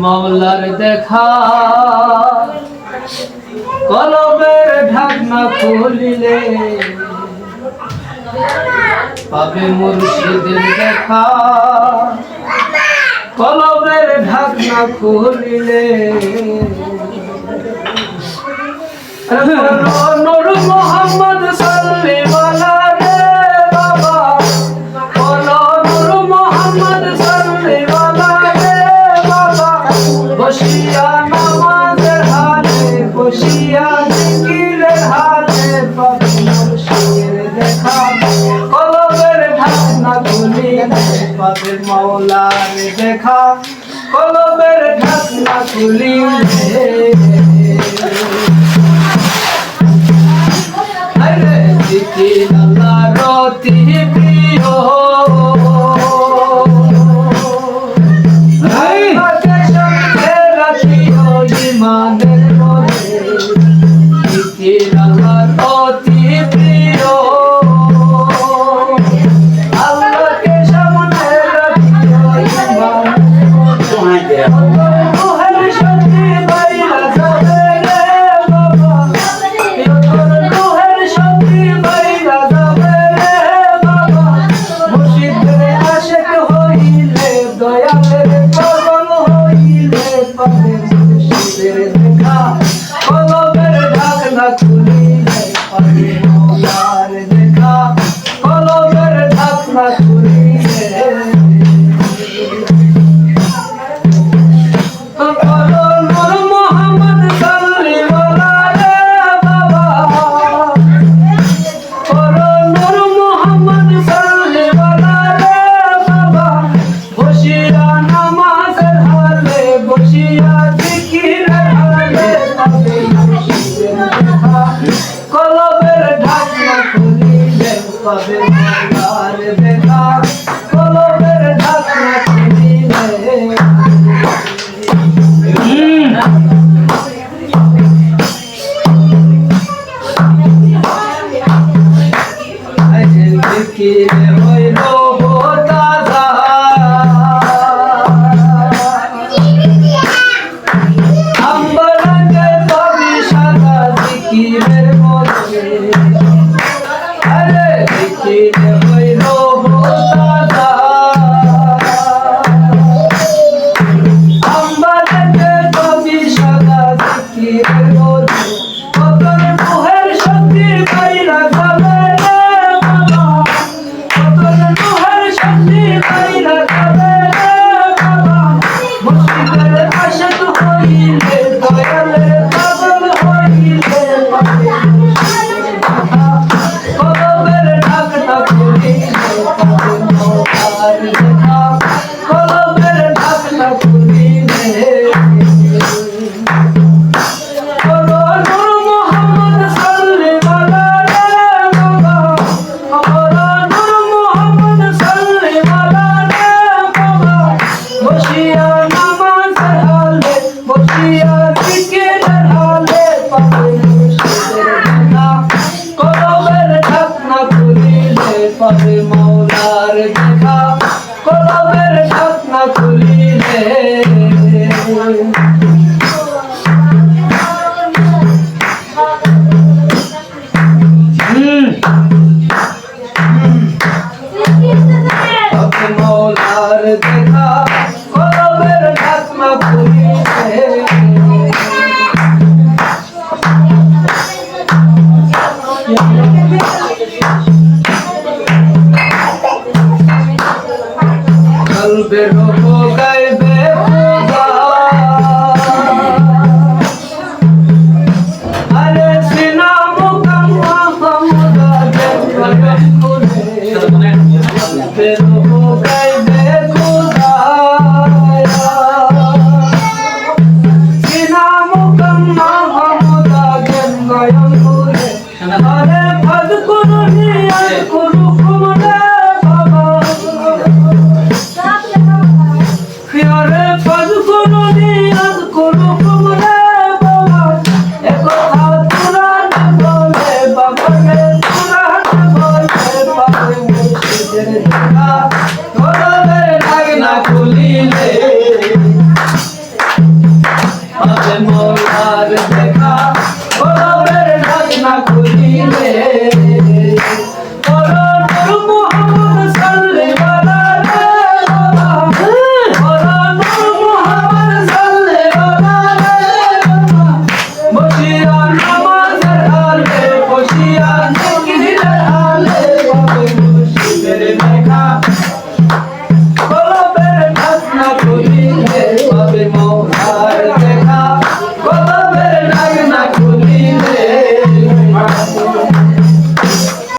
মামলার দেখা। কলমের ঢাকনা খুলিলে পাবে মুর্শিদের দেখা। কলমের ঢাকনা খুলিলে নরম মাওলার দেখা কলমের ঢাকনা খুলিলে। আল্লাহ রতি প্রিয়। fazendo. Yeah. Yeah. Yeah.